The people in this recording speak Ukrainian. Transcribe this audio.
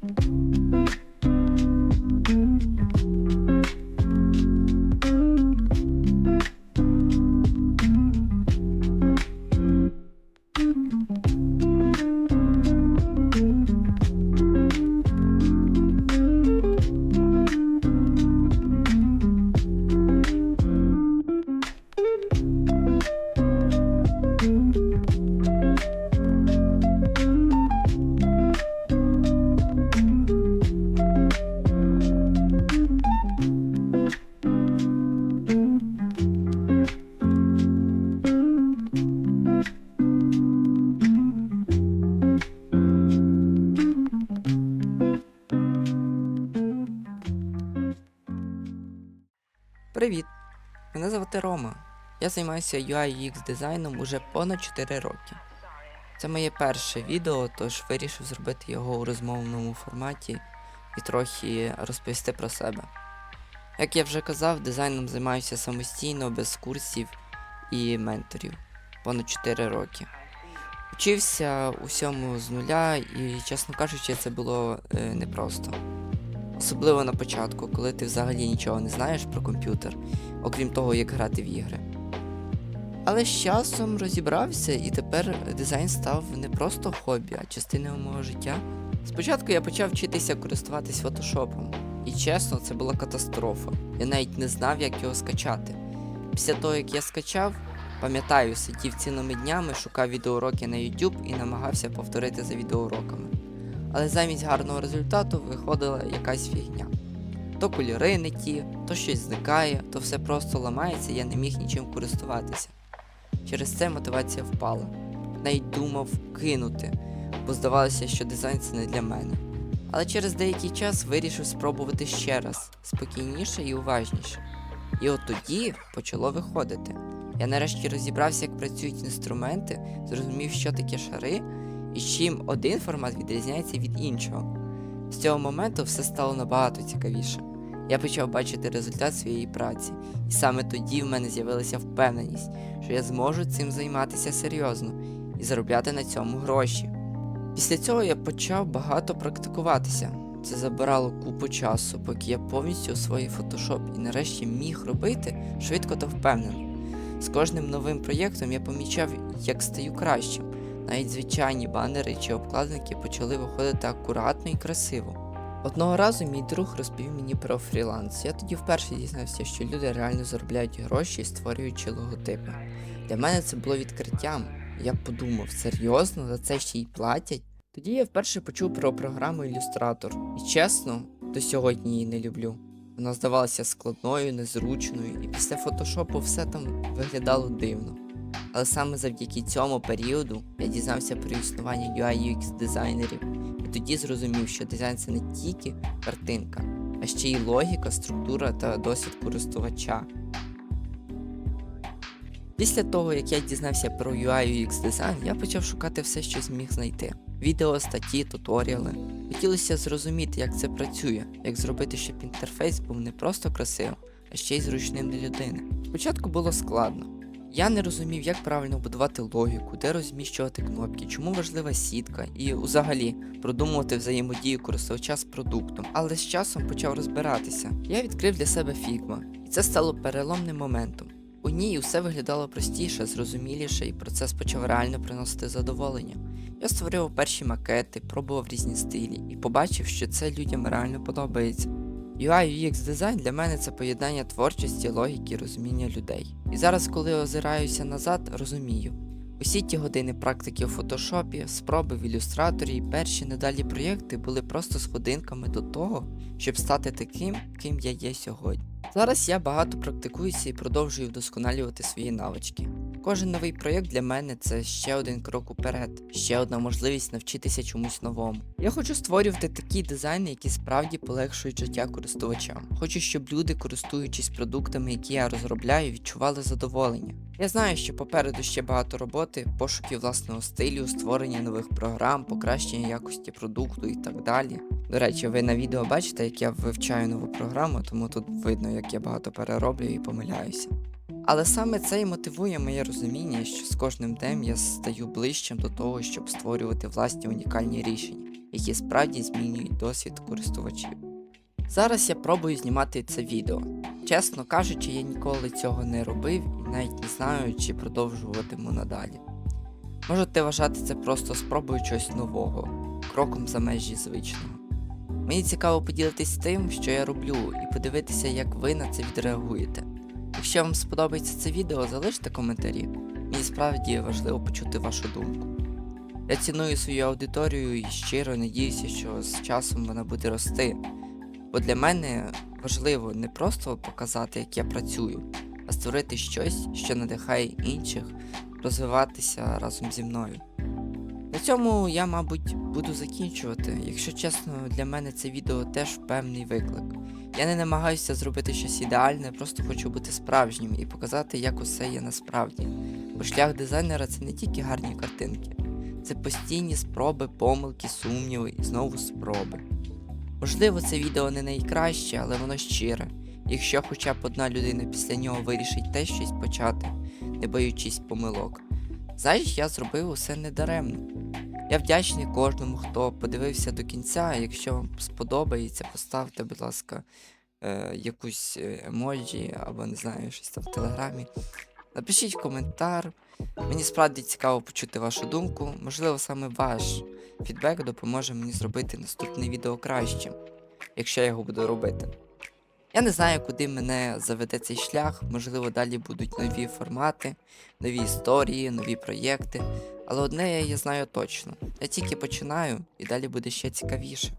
Mm-hmm. Привіт! Мене звати Рома. Я займаюся UI UX дизайном уже понад 4 роки. Це моє перше відео, тож вирішив зробити його у розмовному форматі і трохи розповісти про себе. Як я вже казав, дизайном займаюся самостійно, без курсів і менторів понад 4 роки. Вчився усьому з нуля і, чесно кажучи, це було е, непросто. Особливо на початку, коли ти взагалі нічого не знаєш про комп'ютер, окрім того, як грати в ігри. Але з часом розібрався, і тепер дизайн став не просто хобі, а частиною мого життя. Спочатку я почав вчитися користуватись фотошопом, і чесно, це була катастрофа. Я навіть не знав, як його скачати. Після того, як я скачав, пам'ятаю, сидів цілими днями, шукав відеоуроки на YouTube і намагався повторити за відеоуроками але замість гарного результату виходила якась фігня. То кольори не ті, то щось зникає, то все просто ламається, я не міг нічим користуватися. Через це мотивація впала. Навіть думав кинути, бо здавалося, що дизайн це не для мене. Але через деякий час вирішив спробувати ще раз, спокійніше і уважніше. І от тоді почало виходити. Я нарешті розібрався, як працюють інструменти, зрозумів, що таке шари, і чим один формат відрізняється від іншого. З цього моменту все стало набагато цікавіше. Я почав бачити результат своєї праці, і саме тоді в мене з'явилася впевненість, що я зможу цим займатися серйозно і заробляти на цьому гроші. Після цього я почав багато практикуватися. Це забирало купу часу, поки я повністю освоїв фотошоп і нарешті міг робити швидко та впевнено. З кожним новим проєктом я помічав, як стаю кращим. Навіть звичайні банери чи обкладинки почали виходити акуратно і красиво. Одного разу мій друг розповів мені про фріланс. Я тоді вперше дізнався, що люди реально заробляють гроші, створюючи логотипи. Для мене це було відкриттям. Я подумав, серйозно, за це ще й платять. Тоді я вперше почув про програму Ілюстратор. І чесно, до сьогодні її не люблю. Вона здавалася складною, незручною, і після фотошопу все там виглядало дивно. Але саме завдяки цьому періоду я дізнався про існування UI UX дизайнерів і тоді зрозумів, що дизайн це не тільки картинка, а ще й логіка, структура та досвід користувача. Після того, як я дізнався про UI UX дизайн, я почав шукати все, що зміг знайти: відео, статті, туторіали. Хотілося зрозуміти, як це працює, як зробити, щоб інтерфейс був не просто красивим, а ще й зручним для людини. Спочатку було складно. Я не розумів, як правильно будувати логіку, де розміщувати кнопки, чому важлива сітка, і взагалі продумувати взаємодію користувача з продуктом. Але з часом почав розбиратися. Я відкрив для себе Figma, і це стало переломним моментом. У ній усе виглядало простіше, зрозуміліше, і процес почав реально приносити задоволення. Я створював перші макети, пробував різні стилі і побачив, що це людям реально подобається. UI UX дизайн для мене це поєднання творчості, логіки, розуміння людей. І зараз, коли озираюся назад, розумію. Усі ті години практики у фотошопі, спроби в ілюстраторі і перші недалі проєкти були просто сходинками до того, щоб стати таким, ким я є сьогодні. Зараз я багато практикуюся і продовжую вдосконалювати свої навички. Кожен новий проєкт для мене це ще один крок уперед, ще одна можливість навчитися чомусь новому. Я хочу створювати такі дизайни, які справді полегшують життя користувачам. Хочу, щоб люди, користуючись продуктами, які я розробляю, відчували задоволення. Я знаю, що попереду ще багато роботи, пошуки власного стилю, створення нових програм, покращення якості продукту і так далі. До речі, ви на відео бачите, як я вивчаю нову програму, тому тут видно, як я багато перероблю і помиляюся. Але саме це і мотивує моє розуміння, що з кожним днем я стаю ближчим до того, щоб створювати власні унікальні рішення. які справді змінюють досвід користувачів. Зараз я пробую знімати це відео. Чесно кажучи, я ніколи цього не робив і навіть не знаю, чи продовжуватиму надалі. Можете вважати це просто спробою чогось нового, кроком за межі звичного. Мені цікаво поділитись тим, що я роблю, і подивитися, як ви на це відреагуєте. Якщо вам сподобається це відео, залиште коментарі. Мені справді важливо почути вашу думку. Я ціную свою аудиторію і щиро надіюся, що з часом вона буде рости. Бо для мене важливо не просто показати, як я працюю, а створити щось, що надихає інших розвиватися разом зі мною. На цьому я, мабуть, буду закінчувати. Якщо чесно, для мене це відео теж певний виклик. Я не намагаюся зробити щось ідеальне, просто хочу бути справжнім і показати, як усе є насправді. Бо шлях дизайнера це не тільки гарні картинки, це постійні спроби, помилки, сумніви і знову спроби. Можливо, це відео не найкраще, але воно щире. Якщо хоча б одна людина після нього вирішить теж щось почати, не боючись помилок, значить я зробив усе недаремно. Я вдячний кожному, хто подивився до кінця. Якщо вам сподобається, поставте, будь ласка, е, якусь е, емоджі або не знаю, щось там в телеграмі. Напишіть коментар. Мені справді цікаво почути вашу думку. Можливо, саме ваш фідбек допоможе мені зробити наступне відео кращим, якщо я його буду робити. Я не знаю, куди мене заведе цей шлях, можливо, далі будуть нові формати, нові історії, нові проєкти. Але одне я, знаю точно: я тільки починаю і далі буде ще цікавіше.